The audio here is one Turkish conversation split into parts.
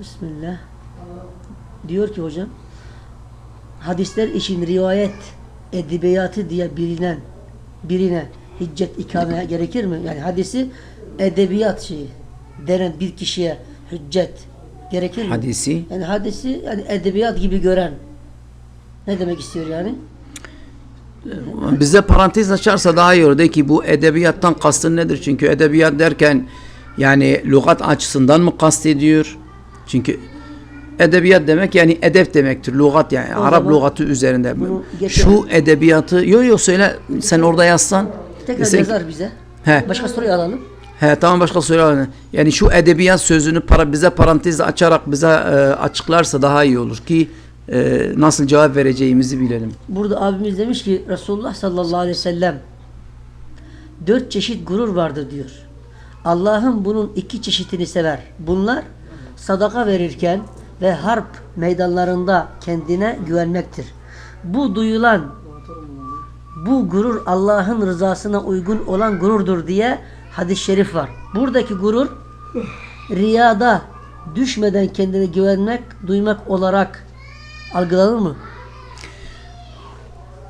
Bismillah. Diyor ki hocam hadisler için rivayet edebiyatı diye bilinen birine hicret ikame gerekir mi? Yani hadisi edebiyat şeyi denen bir kişiye hüccet gerekir mi? Hadisi Yani hadisi yani edebiyat gibi gören ne demek istiyor yani? bize parantez açarsa daha iyi olur. De ki bu edebiyattan kastın nedir? Çünkü edebiyat derken yani lügat açısından mı kastediyor? Çünkü edebiyat demek yani edep demektir. Lügat yani O Arap lügatı üzerinde. Şu edebiyatı yo yo söyle sen orada yazsan. Tekrar Desen ki- yazar bize. He. Başka soruyu alalım. He tamam başka soru alalım. Yani şu edebiyat sözünü para bize parantez açarak bize e, açıklarsa daha iyi olur ki e, nasıl cevap vereceğimizi bilelim. Burada abimiz demiş ki Resulullah sallallahu aleyhi ve sellem dört çeşit gurur vardır diyor. Allah'ın bunun iki çeşitini sever. Bunlar sadaka verirken ve harp meydanlarında kendine güvenmektir. Bu duyulan bu gurur Allah'ın rızasına uygun olan gururdur diye hadis-i şerif var. Buradaki gurur riyada düşmeden kendine güvenmek, duymak olarak algılanır mı?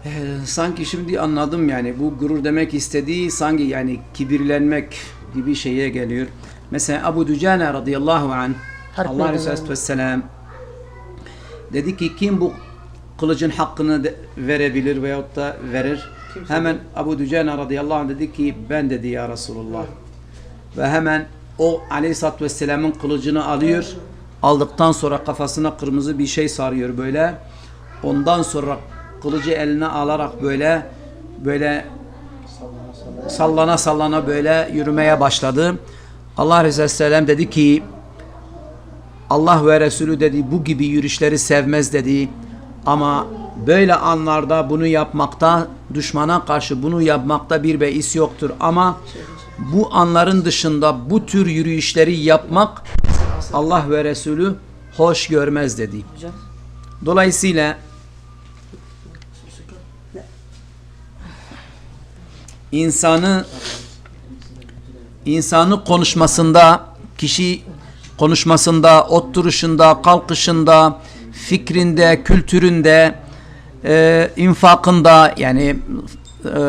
Ee, sanki şimdi anladım yani bu gurur demek istediği sanki yani kibirlenmek gibi şeye geliyor. Mesela Abu Dücane radıyallahu anh Harp Allah. Resulü Vesselam dedi ki kim bu kılıcın hakkını verebilir veyahut da verir? Hemen Abu Dücane radıyallahu anh dedi ki ben dedi ya Resulullah. Ve hemen o aleyhissalatü vesselamın kılıcını alıyor. Aldıktan sonra kafasına kırmızı bir şey sarıyor böyle. Ondan sonra kılıcı eline alarak böyle böyle sallana sallana böyle yürümeye başladı. Allah Resulü Sellem dedi ki Allah ve Resulü dedi bu gibi yürüyüşleri sevmez dedi. Ama böyle anlarda bunu yapmakta düşmana karşı bunu yapmakta bir beis yoktur. Ama bu anların dışında bu tür yürüyüşleri yapmak Allah ve Resulü hoş görmez dedi. Dolayısıyla insanı insanı konuşmasında kişi konuşmasında, oturuşunda, kalkışında, fikrinde, kültüründe, e, infakında yani e,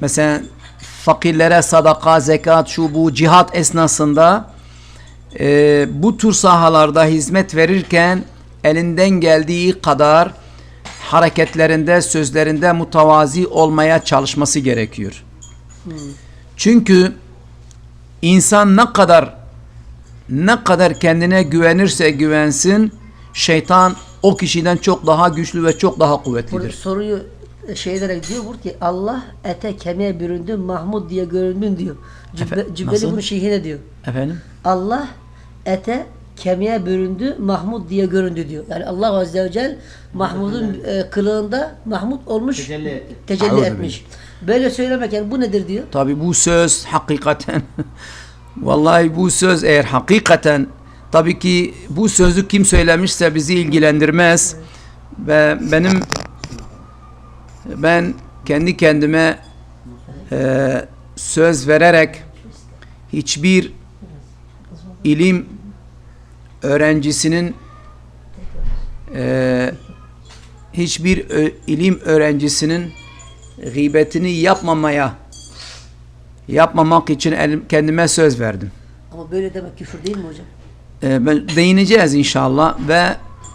mesela fakirlere sadaka, zekat, şu bu cihat esnasında e, bu tür sahalarda hizmet verirken elinden geldiği kadar hareketlerinde, sözlerinde mutavazi olmaya çalışması gerekiyor. Çünkü insan ne kadar ne kadar kendine güvenirse güvensin şeytan o kişiden çok daha güçlü ve çok daha Burada kuvvetlidir. soruyu şey ederek diyor burada ki Allah ete kemiğe büründün Mahmud diye göründün diyor. Cübbe, Cübbeli bunu şeyhine diyor. Efendim? Allah ete kemiğe büründü Mahmud diye göründü diyor. Yani Allah Azze ve Celle Mahmud'un e, kılığında Mahmud olmuş Tecelli etti. tecelli etmiş. Böyle söylemek yani bu nedir diyor. Tabi bu söz hakikaten vallahi bu söz eğer hakikaten tabii ki bu sözü kim söylemişse bizi ilgilendirmez. Ve benim ben kendi kendime e, söz vererek hiçbir ilim öğrencisinin e, hiçbir ilim öğrencisinin gıybetini yapmamaya yapmamak için kendime söz verdim. Ama böyle demek küfür değil mi hocam? Ee, ben değineceğiz inşallah ve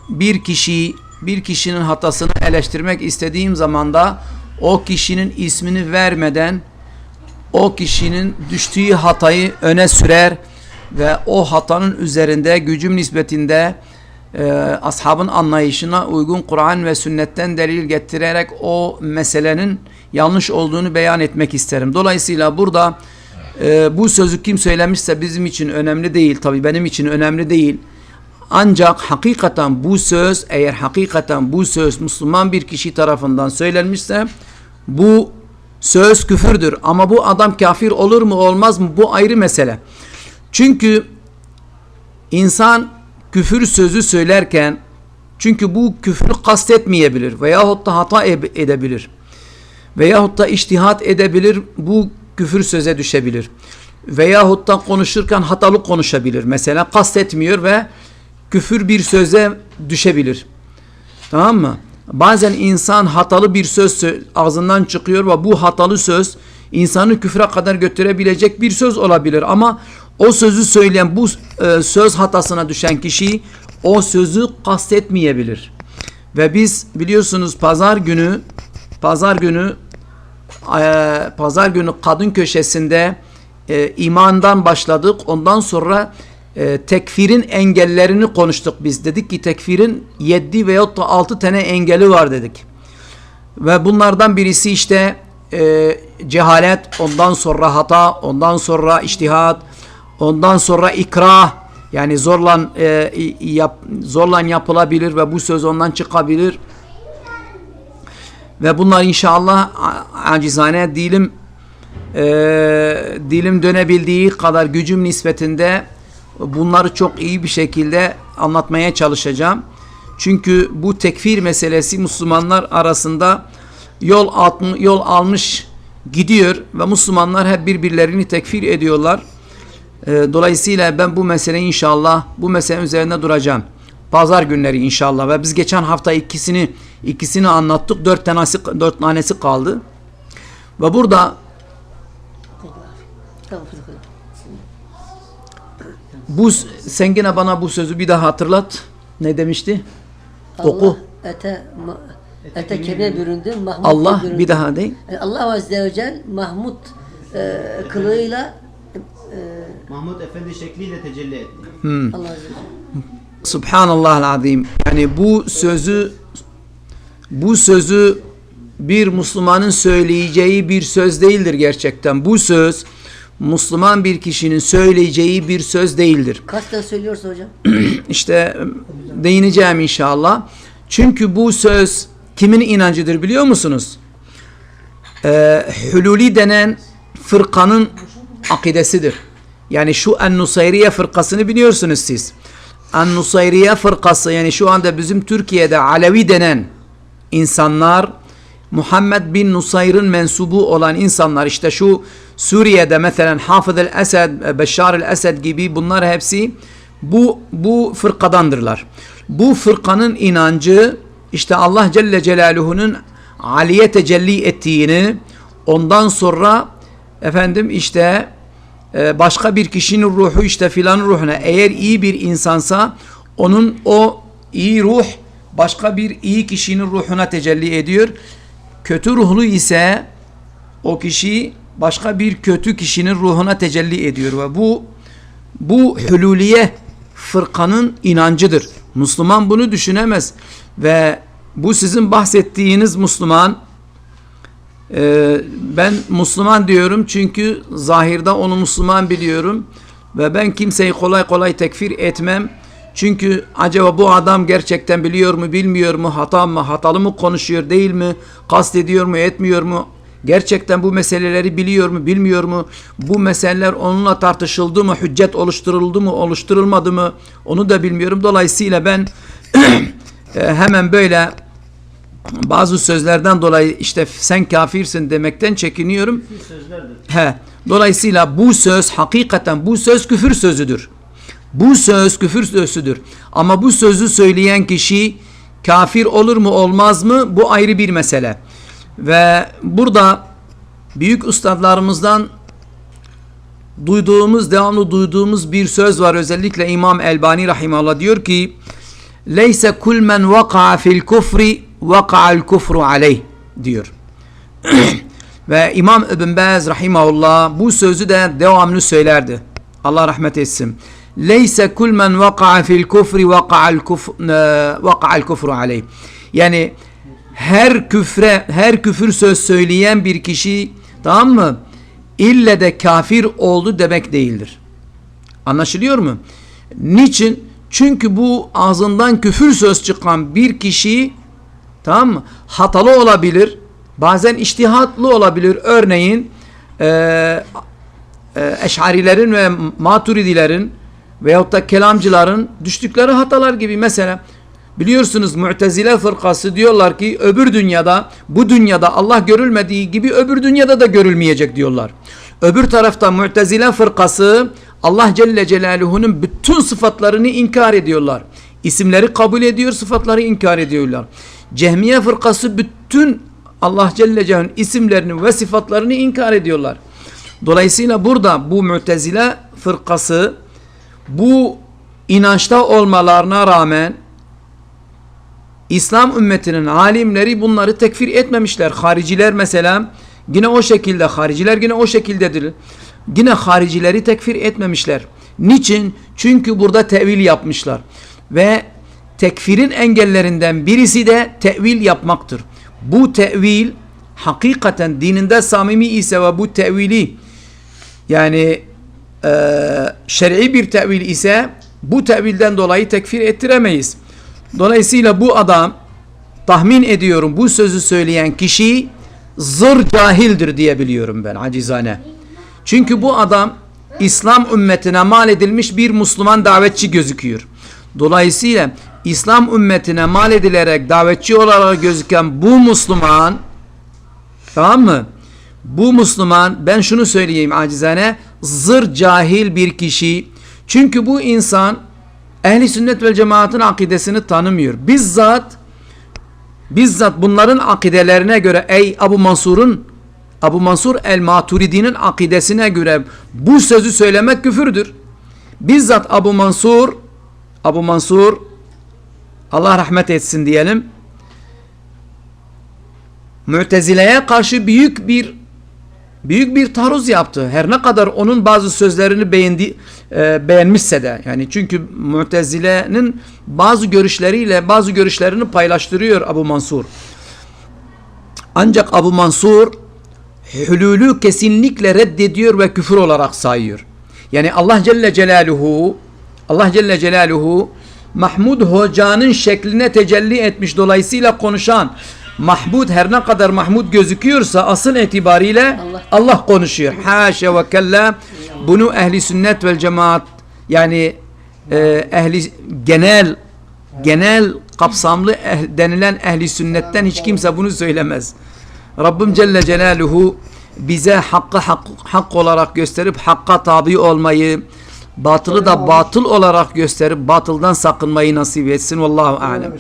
bir kişiyi bir kişinin hatasını eleştirmek istediğim zaman da o kişinin ismini vermeden o kişinin düştüğü hatayı öne sürer ve o hatanın üzerinde gücüm nispetinde e, ashabın anlayışına uygun Kur'an ve sünnetten delil getirerek o meselenin yanlış olduğunu beyan etmek isterim. Dolayısıyla burada e, bu sözü kim söylemişse bizim için önemli değil. Tabi benim için önemli değil. Ancak hakikaten bu söz eğer hakikaten bu söz Müslüman bir kişi tarafından söylenmişse bu söz küfürdür. Ama bu adam kafir olur mu olmaz mı bu ayrı mesele. Çünkü insan küfür sözü söylerken çünkü bu küfrü kastetmeyebilir veyahut da hata edebilir. Veyahut da iştihat edebilir bu küfür söze düşebilir. Veyahut da konuşurken hatalı konuşabilir. Mesela kastetmiyor ve küfür bir söze düşebilir. Tamam mı? Bazen insan hatalı bir söz sö- ağzından çıkıyor ve bu hatalı söz insanı küfre kadar götürebilecek bir söz olabilir ama o sözü söyleyen bu e, söz hatasına düşen kişi o sözü kastetmeyebilir. Ve biz biliyorsunuz pazar günü pazar günü e, pazar günü kadın köşesinde e, imandan başladık. Ondan sonra e, tekfirin engellerini konuştuk biz. Dedik ki tekfirin 7 veyahut da 6 tane engeli var dedik. Ve bunlardan birisi işte e, cehalet, ondan sonra hata, ondan sonra iştihat, ondan sonra ikrah yani zorla e, yap, zorla yapılabilir ve bu söz ondan çıkabilir. Ve bunlar inşallah acizane dilim e, dilim dönebildiği kadar gücüm nispetinde bunları çok iyi bir şekilde anlatmaya çalışacağım. Çünkü bu tekfir meselesi Müslümanlar arasında yol atm- yol almış gidiyor ve Müslümanlar hep birbirlerini tekfir ediyorlar. E, dolayısıyla ben bu mesele inşallah bu mesele üzerinde duracağım. Pazar günleri inşallah ve biz geçen hafta ikisini ikisini anlattık. Dört tanesi dört tanesi kaldı. Ve burada bu sen gene bana bu sözü bir daha hatırlat. Ne demişti? Oku. Allah ete, ma, ete kemiğe büründü. Mahmud Allah büründü. bir daha değil. Yani Allah Azze ve Celle Mahmud e, kılığıyla Mahmud Efendi şekliyle tecelli etti. Allah Azze ve Celle. Subhanallah azim. Yani bu sözü bu sözü bir Müslümanın söyleyeceği bir söz değildir gerçekten. Bu söz Müslüman bir kişinin söyleyeceği bir söz değildir. Kasten söylüyorsa hocam. İşte değineceğim inşallah. Çünkü bu söz kimin inancıdır biliyor musunuz? Ee, Hululi denen fırkanın akidesidir. Yani şu En-Nusayriye fırkasını biliyorsunuz siz. En-Nusayriye fırkası yani şu anda bizim Türkiye'de Alevi denen insanlar Muhammed bin Nusayr'ın mensubu olan insanlar işte şu Suriye'de mesela Hafız el-Esed, Beşar el-Esed gibi bunlar hepsi bu bu fırkadandırlar. Bu fırkanın inancı işte Allah Celle Celaluhu'nun Aliye tecelli ettiğini ondan sonra efendim işte başka bir kişinin ruhu işte filan ruhuna eğer iyi bir insansa onun o iyi ruh başka bir iyi kişinin ruhuna tecelli ediyor. Kötü ruhlu ise o kişi başka bir kötü kişinin ruhuna tecelli ediyor ve bu bu hululiye fırkanın inancıdır. Müslüman bunu düşünemez ve bu sizin bahsettiğiniz Müslüman ee, ben Müslüman diyorum çünkü zahirde onu Müslüman biliyorum ve ben kimseyi kolay kolay tekfir etmem. Çünkü acaba bu adam gerçekten biliyor mu bilmiyor mu hata mı hatalı mı konuşuyor değil mi kast ediyor mu etmiyor mu gerçekten bu meseleleri biliyor mu bilmiyor mu bu meseleler onunla tartışıldı mı hüccet oluşturuldu mu oluşturulmadı mı onu da bilmiyorum dolayısıyla ben e, hemen böyle bazı sözlerden dolayı işte sen kafirsin demekten çekiniyorum. He. Dolayısıyla bu söz hakikaten bu söz küfür sözüdür. Bu söz küfür sözüdür. Ama bu sözü söyleyen kişi kafir olur mu olmaz mı bu ayrı bir mesele. Ve burada büyük ustadlarımızdan duyduğumuz, devamlı duyduğumuz bir söz var. Özellikle İmam Elbani Rahimallah diyor ki Leyse kul men vaka'a fil kufri vaka'al kufru aleyh diyor. Ve İmam İbn Baz rahimahullah bu sözü de devamlı söylerdi. Allah rahmet etsin. Leyse kul men vaka'a fil kufri vaka'al vaka'al kufru aleyh. Yani her küfre, her küfür söz söyleyen bir kişi tamam mı? İlle de kafir oldu demek değildir. Anlaşılıyor mu? Niçin? Çünkü bu ağzından küfür söz çıkan bir kişi tamam mı? Hatalı olabilir. Bazen iştihatlı olabilir. Örneğin e, e, eşarilerin ve maturidilerin veyahut da kelamcıların düştükleri hatalar gibi mesela biliyorsunuz Mu'tezile fırkası diyorlar ki öbür dünyada bu dünyada Allah görülmediği gibi öbür dünyada da görülmeyecek diyorlar. Öbür tarafta Mu'tezile fırkası Allah Celle Celaluhu'nun bütün sıfatlarını inkar ediyorlar. İsimleri kabul ediyor, sıfatları inkar ediyorlar. Cehmiye fırkası bütün Allah Celle Celaluhu'nun isimlerini ve sıfatlarını inkar ediyorlar. Dolayısıyla burada bu Mu'tezile fırkası bu inançta olmalarına rağmen İslam ümmetinin alimleri bunları tekfir etmemişler. Hariciler mesela yine o şekilde hariciler yine o şekildedir. Yine haricileri tekfir etmemişler. Niçin? Çünkü burada tevil yapmışlar. Ve tekfirin engellerinden birisi de tevil yapmaktır. Bu tevil hakikaten dininde samimi ise ve bu tevili yani e, şer'i bir tevil ise bu tevilden dolayı tekfir ettiremeyiz. Dolayısıyla bu adam tahmin ediyorum bu sözü söyleyen kişi zır cahildir diye biliyorum ben acizane. Çünkü bu adam İslam ümmetine mal edilmiş bir Müslüman davetçi gözüküyor. Dolayısıyla İslam ümmetine mal edilerek davetçi olarak gözüken bu Müslüman tamam mı? Bu Müslüman ben şunu söyleyeyim acizane zır cahil bir kişi. Çünkü bu insan ehli sünnet ve cemaatin akidesini tanımıyor. Bizzat bizzat bunların akidelerine göre ey Abu Mansur'un Abu Mansur el-Maturidi'nin akidesine göre bu sözü söylemek küfürdür. Bizzat Abu Mansur Abu Mansur Allah rahmet etsin diyelim. Mu'tezile'ye karşı büyük bir büyük bir taarruz yaptı. Her ne kadar onun bazı sözlerini beğendi, e, beğenmişse de yani çünkü Mu'tezile'nin bazı görüşleriyle bazı görüşlerini paylaştırıyor Abu Mansur. Ancak Abu Mansur hülülü kesinlikle reddediyor ve küfür olarak sayıyor. Yani Allah Celle Celaluhu Allah Celle Celaluhu Mahmud Hoca'nın şekline tecelli etmiş dolayısıyla konuşan Mahmud her ne kadar Mahmud gözüküyorsa asıl itibariyle Allah, Allah konuşuyor. Haşa ve kella bunu ehli sünnet vel cemaat yani e, ehli genel genel kapsamlı eh- denilen ehli sünnetten hiç kimse bunu söylemez. Rabbim Celle Celaluhu bize hakkı hak, hak olarak gösterip hakka tabi olmayı, batılı da batıl olarak gösterip batıldan sakınmayı nasip etsin. Vallahu alem.